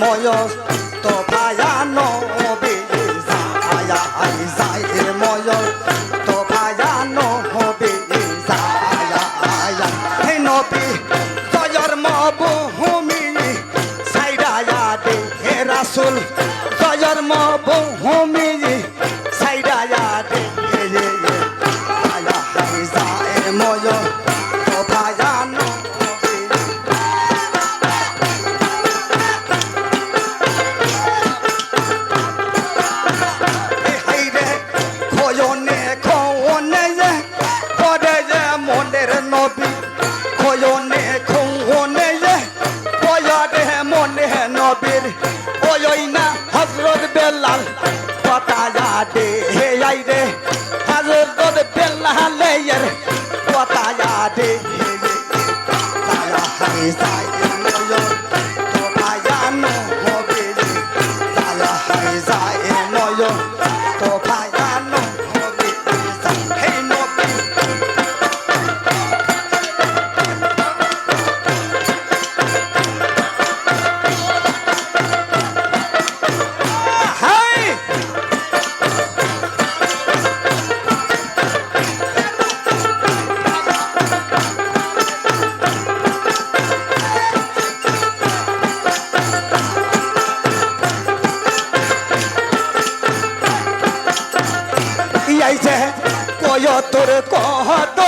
moyos to paya no be za aya ai za e moyos to paya no ho be za aya aya hey no be to your mobo homi saida ya de rasul to your mobo homi তার কথা যাতে হে I রে। হাজর গদে পেল্লা লেয়ের কথা যাতে হে তারা high যায়। তোর কত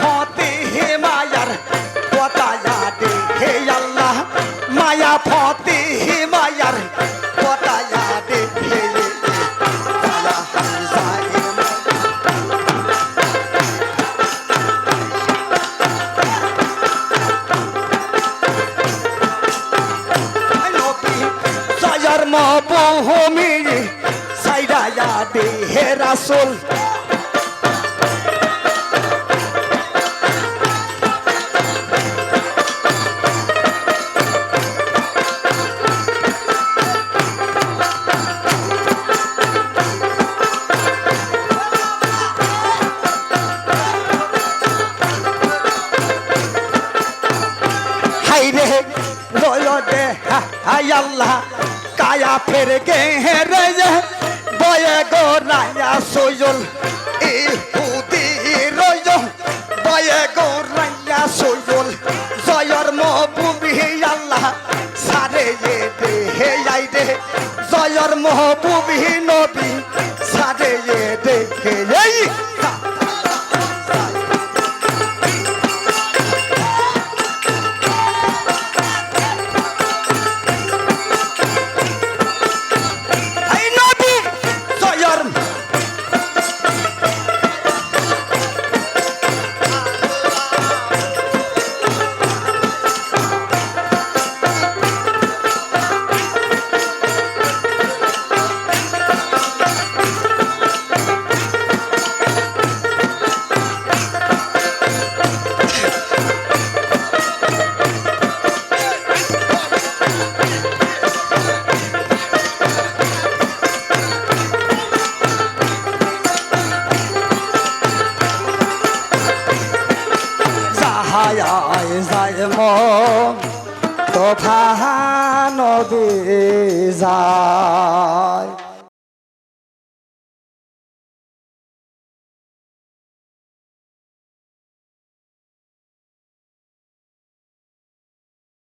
ফতে হে মায়ার পতায়া হে আল্লাহ মায়া ফতে হে মায়ার পতায়া দেখে মা বহু মিড়ি সাইডায়া দে হে রাসোল হাই রে রয় দে হাই আল্লাহ কায়া ফের গে রে যে, বয়ে গো রায়া সইল ই হুদি রয় বয়ে গো রায়া সইল জয়র মহবুবি আল্লাহ সারে এ দে হে আই রে জয়র মহবুবি নবী, সারে এ দে হে তোফা নদী যা